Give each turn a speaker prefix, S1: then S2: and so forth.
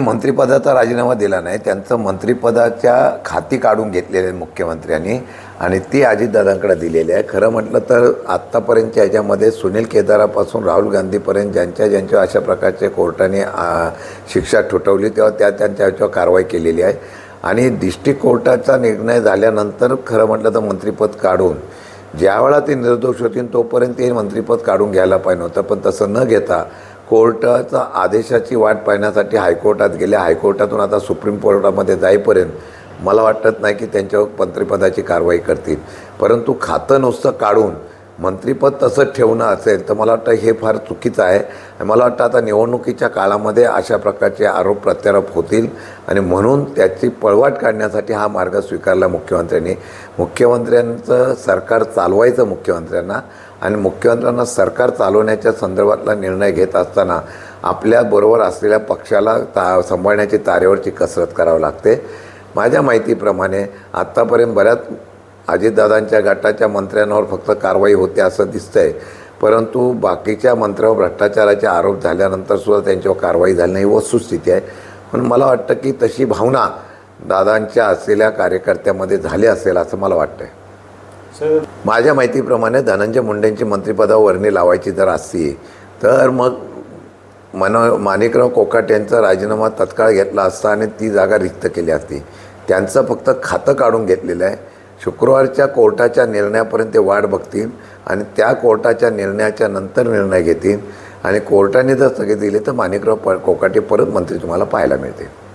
S1: मंत्रिपदाचा राजीनामा दिला नाही त्यांचं मंत्रिपदाच्या खाती काढून घेतलेले आहे मुख्यमंत्र्यांनी आणि ती अजितदादांकडे दिलेली आहे. खरं म्हटलं तर आत्तापर्यंतच्या ह्याच्यामध्ये सुनील केदारापासून राहुल गांधीपर्यंत ज्यांच्या ज्यांच्या अशा प्रकारचे कोर्टाने शिक्षा ठोठवली तेव्हा त्या त्यांच्या ह्याच्यावर कारवाई केलेली आहे. आणि डिस्ट्रिक्ट कोर्टाचा निर्णय झाल्यानंतर खरं म्हटलं तर मंत्रिपद काढून ज्यावेळा ते निर्दोष होतील तोपर्यंत ते मंत्रिपद काढून घ्यायला पाहिजे होतं. पण तसं न घेता कोर्टाचा आदेशाची वाट पाहण्यासाठी हायकोर्टात गेले. हायकोर्टातून आता सुप्रीम कोर्टामध्ये जाईपर्यंत मला वाटत नाही की त्यांच्यावर मंत्रिपदाची कारवाई करतील. परंतु खातं नुसतं काढून मंत्रिपद तसंच ठेवणं असेल तर मला वाटतं हे फार चुकीचं आहे. आणि मला वाटतं आता निवडणुकीच्या काळामध्ये अशा प्रकारचे आरोप प्रत्यारोप होतील. आणि म्हणून त्याची पळवाट काढण्यासाठी हा मार्ग स्वीकारला मुख्यमंत्र्यांनी. मुख्यमंत्र्यांचं सरकार चालवायचं मुख्यमंत्र्यांना. आणि मुख्यमंत्र्यांना सरकार चालवण्याच्या संदर्भातला निर्णय घेत असताना आपल्याबरोबर असलेल्या पक्षाला ता सांभाळण्याची तारेवरची कसरत करावी लागते. माझ्या माहितीप्रमाणे आत्तापर्यंत बऱ्याच अजितदादांच्या गटाच्या मंत्र्यांवर फक्त कारवाई होते असं दिसतंय. परंतु बाकीच्या मंत्र्यावर भ्रष्टाचाराचे आरोप झाल्यानंतर सुद्धा त्यांच्यावर कारवाई झाली नाही वस्तुस्थिती आहे. पण मला वाटतं की तशी भावना दादांच्या असलेल्या कार्यकर्त्यामध्ये झाली असेल असं मला वाटतंय.
S2: सर
S1: माझ्या माहितीप्रमाणे धनंजय मुंडेंची मंत्रिपदावर वर्णी लावायची जर असती तर मग मन माणिकराव कोकाट यांचा राजीनामा तत्काळ घेतला असता आणि ती जागा रिक्त केली असती. त्यांचं फक्त खातं काढून घेतलेलं आहे. शुक्रवारच्या कोर्टाच्या निर्णयापर्यंत ते वाट बघतील आणि त्या कोर्टाच्या निर्णयाच्या नंतर निर्णय घेतील. आणि कोर्टाने जर स्थगित दिले तर माणिकराव प कोकाटे परत मंत्री तुम्हाला पाहायला मिळतील.